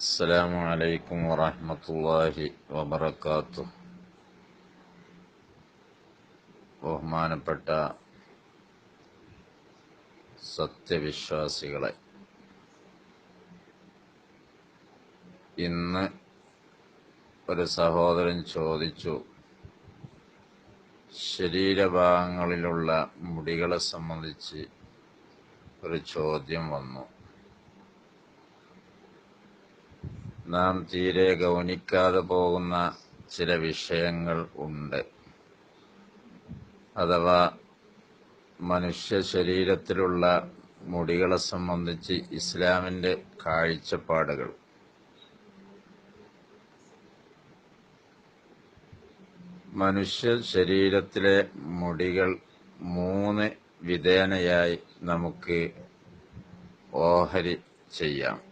السلام عليكم ورحمة الله وبركاته ബഹുമാനപ്പെട്ട സത്യവിശ്വാസികളെ ഇന്ന് ഒരു സഹോദരൻ ചോദിച്ചു ശരീരഭാഗങ്ങളിലുള്ള മുടികളെ സംബന്ധിച്ച് ഒരു ചോദ്യം വന്നു നാം തീരെ ഗൗനിക്കാതെ പോകുന്ന ചില വിഷയങ്ങൾ ഉണ്ട്. അഥവാ മനുഷ്യ ശരീരത്തിലുള്ള മുടികളെ സംബന്ധിച്ച് ഇസ്ലാമിന്റെ കാഴ്ചപ്പാടുകൾ. മനുഷ്യ ശരീരത്തിലെ മുടികൾ മൂന്ന് വിധേനയായി നമുക്ക് ഓഹരി ചെയ്യാം.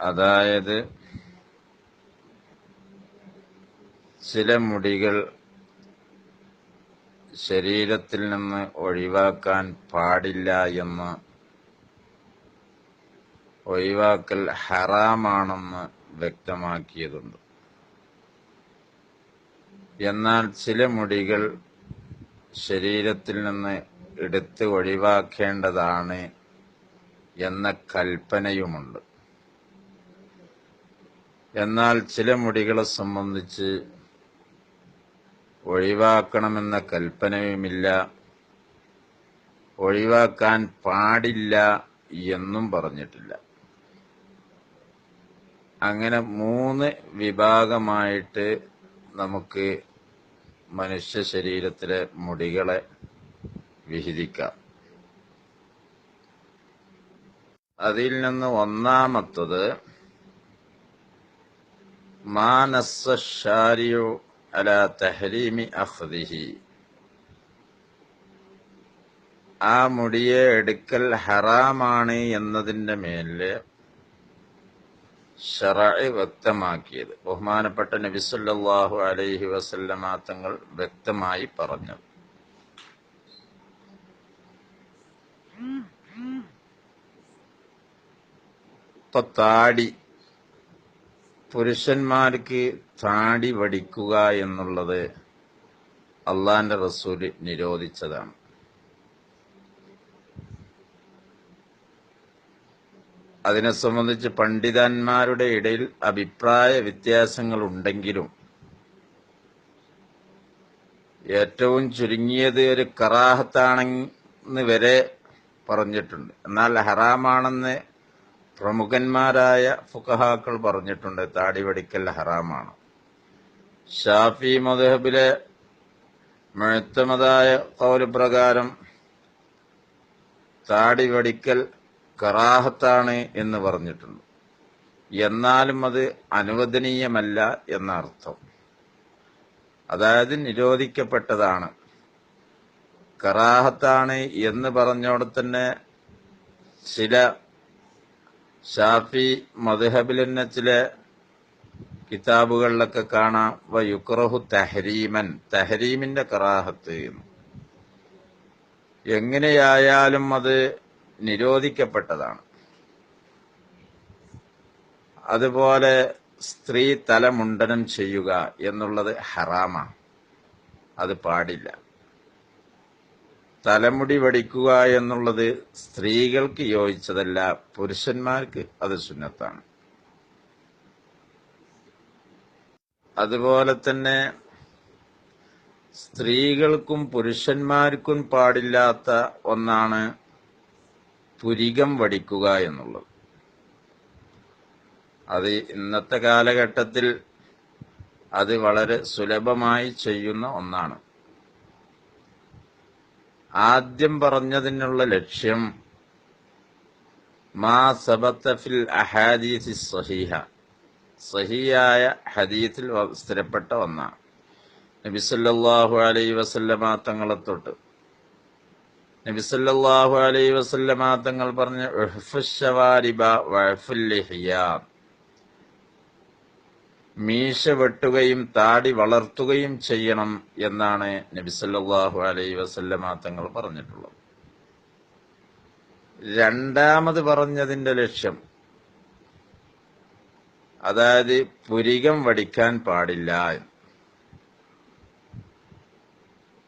അതായത് ചില മുടികൾ ശരീരത്തിൽ നിന്ന് ഒഴിവാക്കാൻ പാടില്ല എന്ന് ഒഴിവാക്കൽ ഹറാമാണെന്ന് വ്യക്തമാക്കിയതുണ്ട്. എന്നാൽ ചില മുടികൾ ശരീരത്തിൽ നിന്ന് എടുത്ത് ഒഴിവാക്കേണ്ടതാണ് എന്ന കൽപ്പനയുമുണ്ട്. എന്നാൽ ചില മുടികളെ സംബന്ധിച്ച് ഒഴിവാക്കണമെന്ന കൽപ്പനയുമില്ല. ഒഴിവാക്കാൻ പാടില്ല എന്നും പറഞ്ഞിട്ടില്ല. അങ്ങനെ മൂന്ന് വിഭാഗമായിട്ട് നമുക്ക് മനുഷ്യ ശരീരത്തിലെ മുടികളെ വിഹിതിക്കാം. അതിൽ നിന്ന് ഒന്നാമത്തത് മാനസ്സാരിയോ അല തഹരീമി അഹ്ദിഹി ആ മുടിയെ എടുക്കൽ ഹറാമാണ് എന്നതിന്റെ മേൽ ഷറായി വ്യക്തമാക്കിയത്. ബഹുമാനപ്പെട്ട നബിസുല്ലാഹു അലൈഹി വസല്ലമ തങ്ങൾ വ്യക്തമായി പറഞ്ഞു. താടി പുരുഷന്മാർക്ക് താടി വടിക്കുക എന്നുള്ളത് അള്ളാന്റെ റസൂൽ നിരോധിച്ചതാണ്. അതിനെ സംബന്ധിച്ച് പണ്ഡിതന്മാരുടെ ഇടയിൽ അഭിപ്രായ വ്യത്യാസങ്ങൾ ഉണ്ടെങ്കിലും ഏറ്റവും ചുരുങ്ങിയത് ഒരു കറാഹത്താണെന്ന് വരെ പറഞ്ഞിട്ടുണ്ട്. എന്നാൽ ഹറാമാണെന്ന് പ്രമുഖന്മാരായ ഫുഖഹാക്കൾ പറഞ്ഞിട്ടുണ്ട് താടി വടിക്കൽ ഹറാമാണ്. ഷാഫി മദഹബിലെ മെഴുത്തമതായ കൗൽ പ്രകാരം താടി വടിക്കൽ കറാഹത്താണ് എന്ന് പറഞ്ഞിട്ടുണ്ട്. എന്നാലും അത് അനുവദനീയമല്ല എന്നർത്ഥം. അതായത് നിരോധിക്കപ്പെട്ടതാണ്. കറാഹത്താണ് എന്ന് പറഞ്ഞോടെ തന്നെ ചില ഷാഫി മധുഹബിലെന്ന ചില കിതാബുകളിലൊക്കെ കാണാം വ യുക്രഹു തഹരീമൻ തഹരീമിന്റെ കറാഹത്ത് എങ്ങനെയായാലും അത് നിരോധിക്കപ്പെട്ടതാണ്. അതുപോലെ സ്ത്രീ തലമുണ്ടനം ചെയ്യുക എന്നുള്ളത് ഹറാമാണ്. അത് പാടില്ല. തലമുടി വടിക്കുക എന്നുള്ളത് സ്ത്രീകൾക്ക് യോജിച്ചതല്ല പുരുഷന്മാർക്ക് അത് സുന്നത്താണ്. അതുപോലെ തന്നെ സ്ത്രീകൾക്കും പുരുഷന്മാർക്കും പാടില്ലാത്ത ഒന്നാണ് പുരികം വടിക്കുക എന്നുള്ളത്. അത് ഇന്നത്തെ കാലഘട്ടത്തിൽ അത് വളരെ സുലഭമായി ചെയ്യുന്ന ഒന്നാണ്. ആദ്യം പറഞ്ഞതിനുള്ള ലക്ഷ്യം മാ സബത്തഫിൽ അഹാദീസി സഹീഹ സഹിയായ ഹദീത്തിൽ സ്ഥിരപ്പെട്ട ഒന്നാണ്. നബിസല്ലാഹു അലൈ വസല്ലമ തങ്ങളെ തൊട്ട് നബിസല്ലാഹു അലൈ വസല്ലമ തങ്ങൾ പറഞ്ഞ മീശ വെട്ടുകയും താടി വളർത്തുകയും ചെയ്യണം എന്നാണ് നബിസല്ലാഹു അലൈ വസല്ലമ തങ്ങൾ പറഞ്ഞിട്ടുള്ളത്. രണ്ടാമത് പറഞ്ഞതിന്റെ ലക്ഷ്യം അതായത് പുരികം വടിക്കാൻ പാടില്ല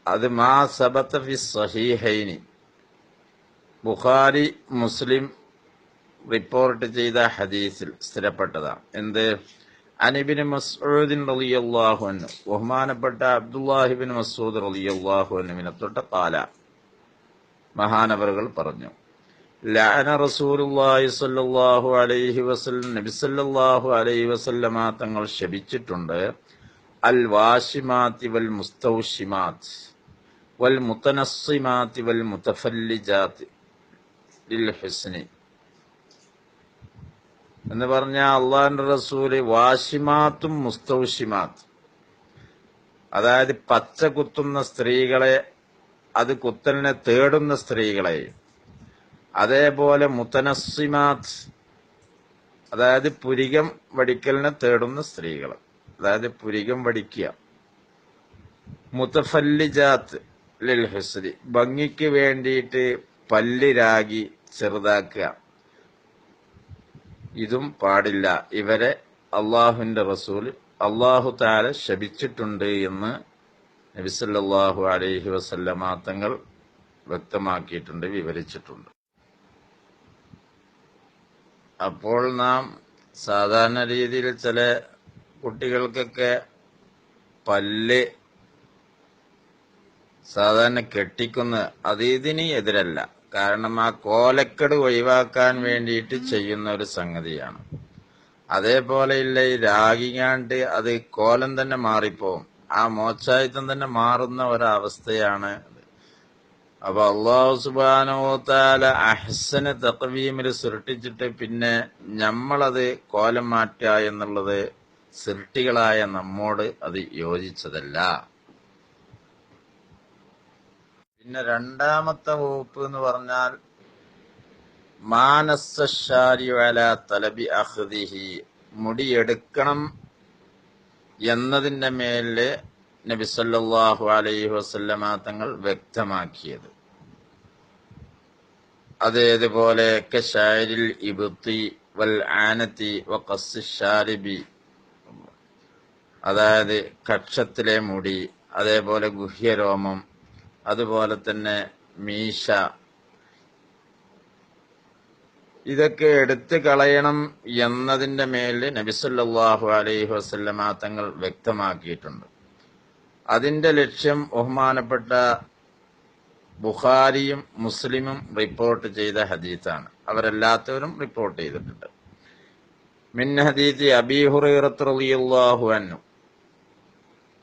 അത് മാ സബത്തഫി സഹീഹൈനി. ബുഖാരി മുസ്ലിം റിപ്പോർട്ട് ചെയ്ത ഹദീസിൽ സ്ഥിരപ്പെട്ടതാണ്. എന്ത്? അനിബിന് മസ്ഊദിൻ റളിയല്ലാഹു അൻഹു ബഹുമാനപ്പെട്ട അബ്ദുല്ലാഹിബിൻ മസ്ഊദ് റളിയല്ലാഹു അൻഹുവിനെ തൊട്ട് പാല മഹാനവറുകൾ പറഞ്ഞു ലഅന റസൂലുള്ളാഹി സ്വല്ലല്ലാഹു അലൈഹി വസല്ലം നബി സല്ലല്ലാഹു അലൈഹി വസല്ലമ തങ്ങൾ ശപിച്ചിട്ടുണ്ട് അൽ വാഷിമാതി വൽ മുസ്തൗഷിമാത് വൽ മുത്തനസ്സിമാതി വൽ മുതഫല്ലിജാത് ലിൽ ഹുസ്നി. എന്ന് പറഞ്ഞ അള്ളാഹിന്റെ റസൂൽ വാശിമാത്തും മുസ്തൗഷിമാത്തും. അതായത് പച്ച കുത്തുന്ന സ്ത്രീകളെ അത് കുത്തലിനെ തേടുന്ന സ്ത്രീകളെ. അതേപോലെ മുത്തനസിമാത് അതായത് പുരികം വടിക്കലിനെ തേടുന്ന സ്ത്രീകൾ അതായത് പുരികം വടിക്കുക. മുത്തഫല്ലിജാത്ത് ലിൽ ഹുസ്രി ഭംഗിക്ക് വേണ്ടിയിട്ട് പല്ല് ചെറുതാക്കുക. ഇതും പാടില്ല. ഇവരെ അള്ളാഹുവിന്റെ റസൂൽ അള്ളാഹു താല ശപിച്ചിട്ടുണ്ട് എന്ന് നബിസല്ലാഹു അലൈഹി വസല്ലമ തങ്ങൾ വ്യക്തമാക്കിയിട്ടുണ്ട് വിവരിച്ചിട്ടുണ്ട്. അപ്പോൾ നാം സാധാരണ രീതിയിൽ ചില കുട്ടികൾക്കൊക്കെ പല്ല് സാധാരണ കെട്ടിക്കുന്ന അത് എതിരല്ല. കാരണം ആ കോലക്കെട് ഒഴിവാക്കാൻ വേണ്ടിയിട്ട് ചെയ്യുന്ന ഒരു സംഗതിയാണ്. അതേപോലെ ഇല്ല ഈ രാഗിങ്ങാണ്ട് അത് കോലം തന്നെ മാറിപ്പോവും. ആ മോച്ചായുധം തന്നെ മാറുന്ന ഒരവസ്ഥയാണ് അപ്പൊ അള്ളാഹു സുബാനോത്താല അഹ്സന് തത്വീമിൽ സൃഷ്ടിച്ചിട്ട് പിന്നെ നമ്മളത് കോലം മാറ്റുക എന്നുള്ളത് സൃഷ്ടികളായ നമ്മോട് അത് യോജിച്ചതല്ല. പിന്നെ രണ്ടാമത്തെ വകുപ്പ് എന്ന് പറഞ്ഞാൽ മാനസശാരിവല തലബി അഹ്ദിഹി. മുടിയെടുക്കണം എന്നതിന്റെ മേലിൽ നബി സല്ലല്ലാഹു അലൈഹി വസല്ലമ തങ്ങൾ വ്യക്തമാക്കിയത്. അതേതുപോലെ വൽ അതായത് കക്ഷത്തിലെ മുടി അതേപോലെ ഗുഹ്യരോമം അതുപോലെ തന്നെ മീശ. ഇതൊക്കെ എടുത്തു കളയണം എന്നതിന്റെ മേലിൽ നബിസല്ലാഹു അലൈഹി വസല്ലമ തങ്ങൾ വ്യക്തമാക്കിയിട്ടുണ്ട്. അതിന്റെ ലക്ഷ്യം ബഹുമാനപ്പെട്ട ബുഖാരിയും മുസ്ലിമും റിപ്പോർട്ട് ചെയ്ത ഹദീത്താണ് അവരെല്ലാത്തവരും റിപ്പോർട്ട് ചെയ്തിട്ടുണ്ട്. മിൻ ഹദീത്തി അബീ അന്നു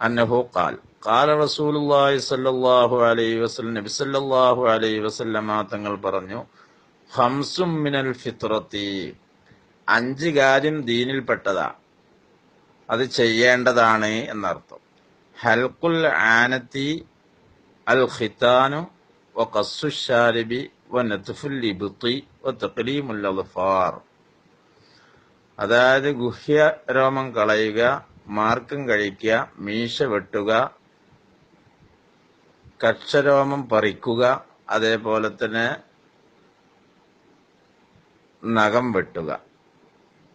അന്നഹു ഖാൽ ഖാല റസൂലുല്ലാഹി സ്വല്ലല്ലാഹു അലൈഹി വസല്ലം നബി സല്ലല്ലാഹു അലൈഹി വസല്ലമ തങ്ങൾ പറഞ്ഞു ഹംസും മിനൽ ഫിത്രത്തി. അഞ്ച് കാര്യം ദീനിൽപ്പെട്ടതാ അത് ചെയ്യേണ്ടതാണ് എന്നർത്ഥം. ഹൽക്കുൽ ആനത്തി അൽ ഖിത്താനു വ ഖസ്സു ഷാരിബി വ നത്ഫുൽ ഇബ്തി വ തഖ്ലീമുൽ അൽഫാർ അതായത് ഗുഹ്യ രോമം കളയുക മാർക്കം കഴിക്കുക മീശ വെട്ടുക കക്ഷരോമം പറിക്കുക അതേപോലെ തന്നെ നഖം വെട്ടുക.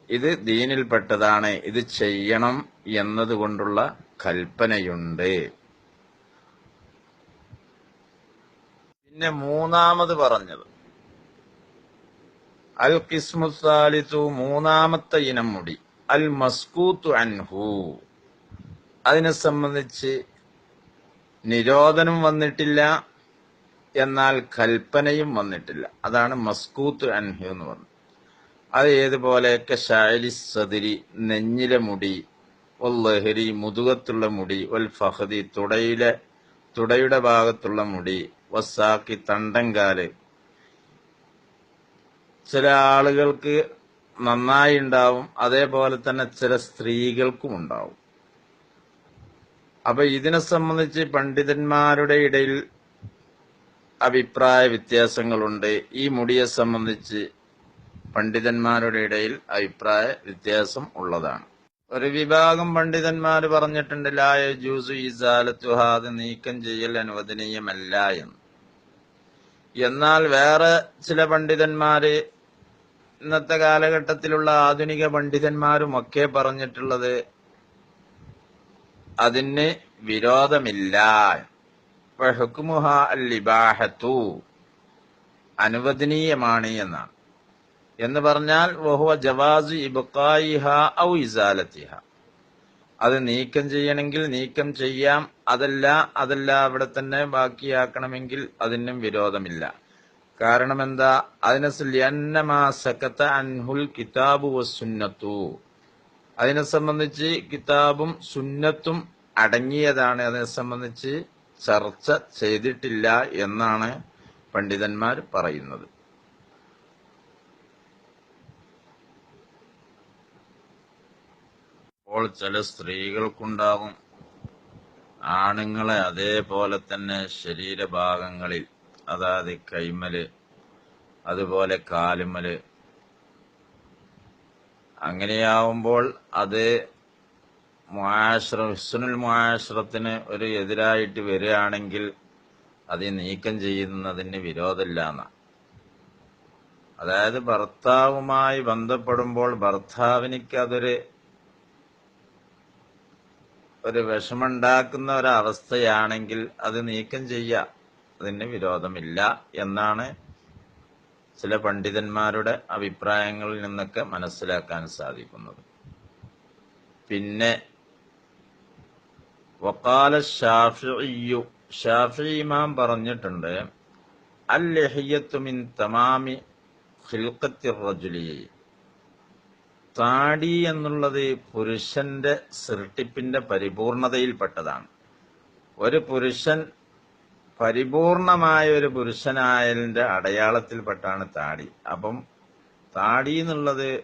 ഇത് ദീനിൽപ്പെട്ടതാണ്. ഇത് ചെയ്യണം എന്നതുകൊണ്ടുള്ള കൽപ്പനയുണ്ട്. പിന്നെ മൂന്നാമത് പറഞ്ഞത്. അൽ കിസ്മുസാലിത്തു മൂന്നാമത്തെ ഇനം മുടി. അൽ മസ്കൂത്തു അൻഹു. അതിനെ സംബന്ധിച്ച് നിരോധനം വന്നിട്ടില്ല എന്നാൽ കൽപ്പനയും വന്നിട്ടില്ല. അതാണ് മസ്കൂത്ത് അൻഹു എന്ന് പറഞ്ഞത്. അത് ഏതുപോലെയൊക്കെ ഷായലി സതിരി നെഞ്ഞിലെ മുടി ഒൽ ലഹരി മുതുകത്തുള്ള മുടി ഒൽ ഫഹദി തുടയിലെ തുടയുടെ ഭാഗത്തുള്ള മുടി വസാക്കി തണ്ടങ്കാൽ. ചില ആളുകൾക്ക് നന്നായി ഉണ്ടാവും അതേപോലെ തന്നെ ചില സ്ത്രീകൾക്കും ഉണ്ടാവും. അപ്പൊ ഇതിനെ സംബന്ധിച്ച് പണ്ഡിതന്മാരുടെ ഇടയിൽ അഭിപ്രായ വ്യത്യാസങ്ങളുണ്ട്. ഈ മുടിയെ സംബന്ധിച്ച് പണ്ഡിതന്മാരുടെ ഇടയിൽ അഭിപ്രായ വ്യത്യാസം ഉള്ളതാണ്. ഒരു വിഭാഗം പണ്ഡിതന്മാർ പറഞ്ഞിട്ടുണ്ട് ലായ ജൂസു ഇസാലത്തുഹാദ് നീക്കം ചെയ്യൽ അനുവദനീയമല്ല എന്ന്. എന്നാൽ വേറെ ചില പണ്ഡിതന്മാര് ഇന്നത്തെ കാലഘട്ടത്തിലുള്ള ആധുനിക പണ്ഡിതന്മാരും ഒക്കെ പറഞ്ഞിട്ടുള്ളത് അതിന് വിരോധമില്ല. ഹുക്കുമുഹ അനുവദനീയമാണ് എന്നാണ്. എന്ന് പറഞ്ഞാൽ വഹുവ ജവാസു ഇബക്കായിഹ ഔ ഇസാലത്തിഹ. അത് നീക്കം ചെയ്യണമെങ്കിൽ നീക്കം ചെയ്യാം. അതല്ല അതല്ല അവിടെ തന്നെ ബാക്കിയാക്കണമെങ്കിൽ അതിനും വിരോധമില്ല. കാരണം എന്താ അതിനസക്കത്ത അൻഹുൽ കിതാബു വസുന്നത്തു അതിനെ സംബന്ധിച്ച് കിതാബും സുന്നത്തും അടങ്ങിയതാണ്. അതിനെ സംബന്ധിച്ച് ചർച്ച ചെയ്തിട്ടില്ല എന്നാണ് പണ്ഡിതന്മാർ പറയുന്നത്. അപ്പോൾ ചില സ്ത്രീകൾക്കുണ്ടാവും. ആണുങ്ങളെ അതേപോലെ തന്നെ ശരീരഭാഗങ്ങളിൽ അതായത് കൈമൽ അതുപോലെ കാലുമൽ അങ്ങനെയാവുമ്പോൾ അത് മാശ്രം ഹിസ്സുനുൽ മാശ്രത്തിന് ഒരു എതിരായിട്ട് വരികയാണെങ്കിൽ അത് നീക്കം ചെയ്യുന്നതിന് വിരോധമില്ല അതായത് ഭർത്താവുമായി ബന്ധപ്പെടുമ്പോൾ ഭർത്താവിനിക്ക് അതൊരു ഒരു വിഷമുണ്ടാക്കുന്ന ഒരവസ്ഥയാണെങ്കിൽ അത് നീക്കം ചെയ്യാം അതിന് വിരോധമില്ല എന്നാണ് ചില പണ്ഡിതന്മാരുടെ അഭിപ്രായങ്ങളിൽ നിന്നൊക്കെ മനസ്സിലാക്കാൻ സാധിക്കുന്നത്. പിന്നെ വക്കാല ഷാഫിയു ഷാഫി ഇമാം പറഞ്ഞിട്ടുണ്ട് അൽ ലഹിയത്തു മിൻ തമാമി ഖിൽഖത്തി റജുലി. താടി എന്നുള്ളത് പുരുഷന്റെ സൃഷ്ടിപ്പിന്റെ പരിപൂർണതയിൽപ്പെട്ടതാണ്. ഒരു പുരുഷൻ പരിപൂർണമായ ഒരു പുരുഷനായതിന്റെ അടയാളത്തിൽപ്പെട്ടാണ് താടി. അപ്പം താടി എന്നുള്ളത്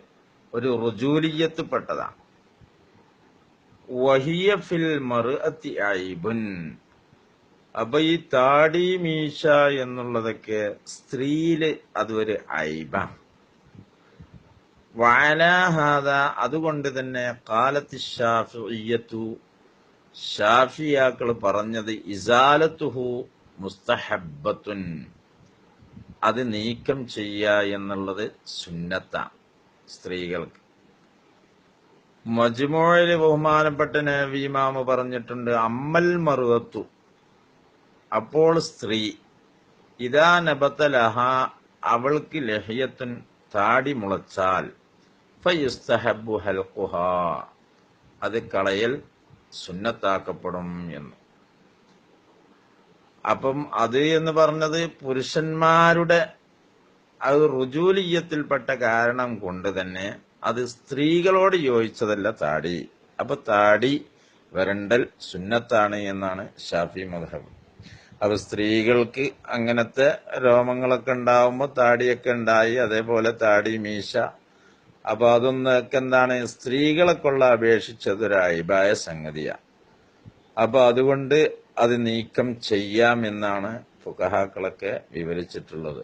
ഒരു റുജൂലിയത്തിൽപ്പെട്ടതാണ് വഹിയ ഫിൽ ഐബുൻ. അപ്പൊ ഈ താടി മീശ എന്നുള്ളതൊക്കെ സ്ത്രീയിൽ അതൊരു ഐബ. വാലാഹാദ അതുകൊണ്ട് തന്നെ കാലത്ത് ഷാഫിയത്തു ഷാഫിയാക്കൾ പറഞ്ഞത് ഇസാലത്തുഹു മുസ്തഹബത്തുൻ അത് നീക്കം ചെയ്യുക എന്നുള്ളത് സുന്നത്താണ് സ്ത്രീകൾക്ക്. മജുമോയിൽ ബഹുമാനപ്പെട്ട നവീമാമ പറഞ്ഞിട്ടുണ്ട് അമ്മൽ മറുവത്തു അപ്പോൾ സ്ത്രീ ഇതാ നബത്തലഹ അവൾക്ക് ലഹ്യത്തുൻ താടി മുളച്ചാൽ ഫയുസ്തഹബു ഹൽക്കുഹ അത് കളയൽ സുന്നത്താക്കപ്പെടും എന്ന്. അപ്പം അത് എന്ന് പറഞ്ഞത് പുരുഷന്മാരുടെ അത് റുജൂലിയത്തിൽപ്പെട്ട കാരണം കൊണ്ട് തന്നെ അത് സ്ത്രീകളോട് യോജിച്ചതല്ല താടി. അപ്പൊ താടി വരണ്ടൽ സുന്നത്താണ് എന്നാണ് ഷാഫി മധബ് അപ്പൊ സ്ത്രീകൾക്ക് അങ്ങനത്തെ രോമങ്ങളൊക്കെ ഉണ്ടാവുമ്പോൾ താടിയൊക്കെ ഉണ്ടായി അതേപോലെ താടി മീശ. അപ്പൊ അതൊന്നൊക്കെ എന്താണ് സ്ത്രീകളെക്കൊള്ള അപേക്ഷിച്ചത് ഒരു അഭിപ്രായ സംഗതിയാണ് അപ്പൊ അതുകൊണ്ട് അത് നീക്കം ചെയ്യാമെന്നാണ് ഫുഖഹാക്കളൊക്കെ വിവരിച്ചിട്ടുള്ളത്.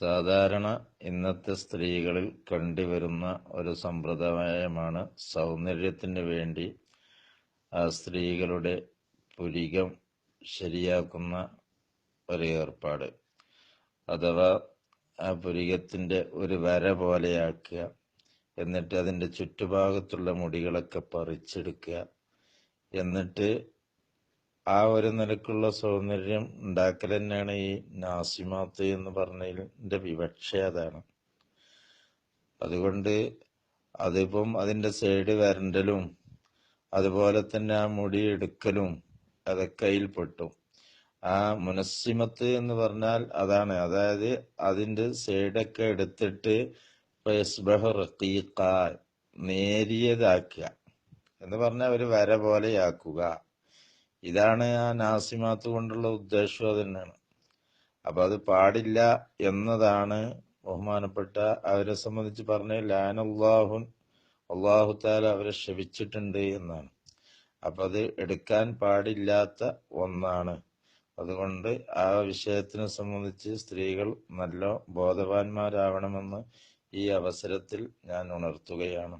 സാധാരണ ഇന്നത്തെ സ്ത്രീകളിൽ കണ്ടുവരുന്ന ഒരു സമ്പ്രദായമാണ് സൗന്ദര്യത്തിന് വേണ്ടി ആ സ്ത്രീകളുടെ പുരികം ശരിയാക്കുന്ന ഒരു ഏർപ്പാട്. അഥവാ ആ പുരികത്തിന്റെ ഒരു വര പോലെയാക്കുക എന്നിട്ട് അതിന്റെ ചുറ്റുഭാഗത്തുള്ള മുടികളൊക്കെ പറിച്ചെടുക്കുക എന്നിട്ട് ആ ഒരു നിലക്കുള്ള സൗന്ദര്യം ഉണ്ടാക്കൽ തന്നെയാണ് ഈ നാസിമാത്ത് എന്ന് പറഞ്ഞതിന്റെ വിവക്ഷ അതാണ്. അതുകൊണ്ട് അതിപ്പം അതിന്റെ സൈഡ് വരണ്ടലും അതുപോലെ തന്നെ ആ മുടി എടുക്കലും അതൊക്കെ അതിൽപ്പെട്ടു ആ മുനസ്സിമത്ത് എന്ന് പറഞ്ഞാൽ അതാണ്. അതായത് അതിന്റെ സൈഡൊക്കെ എടുത്തിട്ട് നേരിയതാക്കുക എന്ന് പറഞ്ഞാൽ ഒരു വര പോലെയാക്കുക ഇതാണ് ആ നാസിമാത്ത് കൊണ്ടുള്ള ഉദ്ദേശം തന്നെയാണ് അപ്പൊ അത് പാടില്ല എന്നതാണ് ബഹുമാനപ്പെട്ട അവരെ സംബന്ധിച്ച് പറഞ്ഞ ലാനല്ലാഹുൻ അള്ളാഹു അവരെ ക്ഷമിച്ചിട്ടുണ്ട് എന്നാണ്. അപ്പൊ അത് എടുക്കാൻ പാടില്ലാത്ത ഒന്നാണ്. അതുകൊണ്ട് ആ വിഷയത്തിനെ സംബന്ധിച്ച് സ്ത്രീകൾ നല്ല ബോധവാന്മാരാവണമെന്ന് ഈ അവസരത്തിൽ ഞാൻ ഉണർത്തുകയാണ്.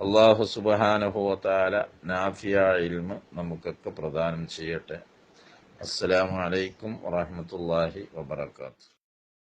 അള്ളാഹു സുബാനുഭവത്താല നാഫിയ ഇൽമ നമുക്കൊക്കെ പ്രദാനം ചെയ്യട്ടെ. അസ്സലാമു അലൈക്കും വറഹ്മത്തുള്ളാഹി വബറകാതുഹു.